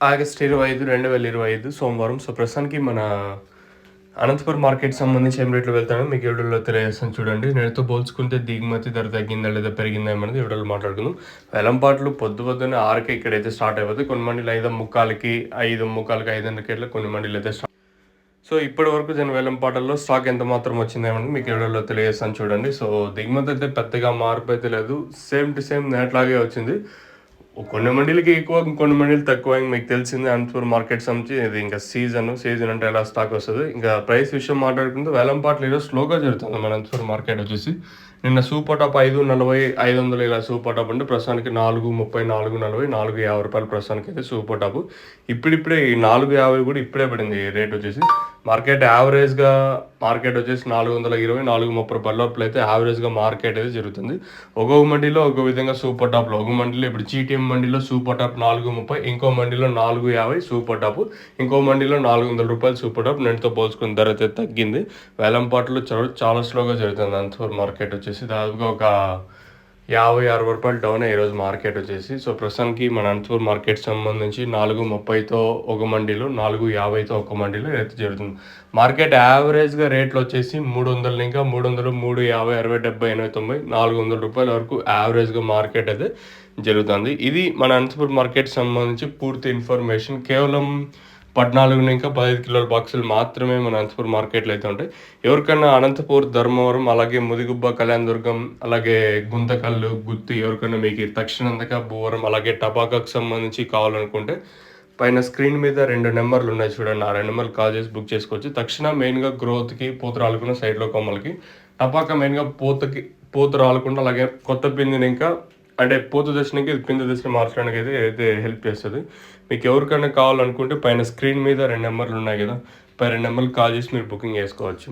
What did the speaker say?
August ఇరవై ఐదు రెండు వేల ఇరవై ఐదు సోమవారం. సో ప్రస్తుతానికి మన అనంతపురం మార్కెట్ సంబంధించి ఏం రేట్లు వెళ్తానో మీకు వీడియోలో తెలియజేస్తాను చూడండి. నేటితో పోల్చుకుంటే దిగుమతి ధర తగ్గిందా లేదా పెరిగిందా ఏమన్నది వీడియోలో మాట్లాడుకుందాం. వెలంపాట్లు పొద్దు పొద్దున్న ఆరుకే ఇక్కడైతే స్టార్ట్ అయిపోతుంది కొన్ని మండీలు ఐదు ముక్కాలకి ఐదు ముక్కాలకి ఐదున్నరకి ఇట్లా కొన్ని మండీలు అయితే స్టార్ట్ సో ఇప్పటి వరకు జన వేలంపాటల్లో స్టాక్ ఎంత మాత్రం వచ్చిందేమని మీకు వీడియోలో తెలియజేస్తాను చూడండి. సో దిగుమతి అయితే పెద్దగా మార్పు అయితే లేదు. సేమ్ టు సేమ్ నేట్లాగే వచ్చింది. కొన్ని మండీలకి ఎక్కువ కొన్ని మండీలు తక్కువ. మీకు తెలిసింది అనంతపురం మార్కెట్ సంబంధించి ఇది ఇంకా సీజన్ సీజన్ అంటే ఎలా స్టాక్ వస్తుంది. ఇంకా ప్రైస్ విషయం మాట్లాడుకుంటే వేలంపాట్లు ఈరోజు స్లోగా జరుగుతుంది మన అనంతపురం మార్కెట్ వచ్చేసి. నిన్న సూపర్ టాప్ ఐదు నలభై ఐదు వందలు ఇలా సూపర్ టాప్ అంటే ప్రస్తుతానికి నాలుగు ముప్పై నాలుగు నలభై నాలుగు యాభై రూపాయలు ప్రస్తుతానికి అయితే సూపర్ టాప్. ఇప్పుడిప్పుడే ఈ నాలుగు యాభై కూడా ఇప్పుడే పడింది రేట్ వచ్చేసి. మార్కెట్ యావరేజ్గా మార్కెట్ వచ్చేసి నాలుగు వందల ఇరవై నాలుగు ముప్పై రూపాయల లోపల అయితే యావరేజ్గా మార్కెట్ అయితే జరుగుతుంది. ఒక్కొక్క మండీలో ఒక విధంగా సూపర్ టాప్లో ఒక మండీలో ఇప్పుడు జీటీఎం మండీలో సూపర్ టాప్ నాలుగు ముప్పై ఇంకో మండీలో నాలుగు యాభై సూపర్ టాప్ ఇంకో మండీలో నాలుగు వందల రూపాయలు సూపర్ టాప్ నెట్తో పోల్చుకున్న ధర అయితే తగ్గింది. వేలంపాట్లో చాలా చాలా స్లోగా జరుగుతుంది అంతవరకు మార్కెట్ వచ్చేసి. దాదాపుగా ఒక యాభై అరవై రూపాయలు డౌన్ ఈరోజు మార్కెట్ వచ్చేసి. సో ప్రస్తుతానికి మన అనంతపూర్ మార్కెట్ సంబంధించి నాలుగు ముప్పైతో ఒక మండీలో నాలుగు యాభైతో ఒక మండీలో అయితే జరుగుతుంది. మార్కెట్ యావరేజ్గా రేట్లు వచ్చేసి మూడు వందలు ఇంకా మూడు వందలు మూడు యాభై అరవై డెబ్బై ఎనభై తొంభై నాలుగు వందల రూపాయల వరకు యావరేజ్గా మార్కెట్ అయితే జరుగుతుంది. ఇది మన అనంతపూర్ మార్కెట్ సంబంధించి పూర్తి ఇన్ఫర్మేషన్. కేవలం పద్నాలుగు ఇంకా పదహైదు కిలోల బాక్సులు మాత్రమే మన అనంతపూర్ మార్కెట్లో అయితే ఉంటాయి. ఎవరికైనా అనంతపూర్ ధర్మవరం అలాగే ముదిగుబ్బ కళ్యాణదుర్గం అలాగే గుంతకల్లు గుత్తి ఎవరికైనా మీకు తక్షణందక భూవరం అలాగే టబాకాకు సంబంధించి కావాలనుకుంటే పైన స్క్రీన్ మీద రెండు నెంబర్లు ఉన్నాయి చూడండి. ఆ రెండు నెంబర్లు కాల్ చేసి బుక్ చేసుకోవచ్చు. తక్షణ మెయిన్గా గ్రోత్కి పూత రాలుకున్న సైడ్లో కొమ్మలకి టపాకా మెయిన్గా పూతకి పూత రాలకుండా అలాగే కొత్త పిండిని ఇంకా అంటే పూత దశనికి పింద దర్శనం మార్చడానికి అయితే అయితే హెల్ప్ చేస్తుంది. మీకు ఎవరికైనా కావాలనుకుంటే పైన స్క్రీన్ మీద రెండు నెంబర్లు ఉన్నాయి కదా పై రెండు నెంబర్లు కాల్ చేసి మీరు బుకింగ్ చేసుకోవచ్చు.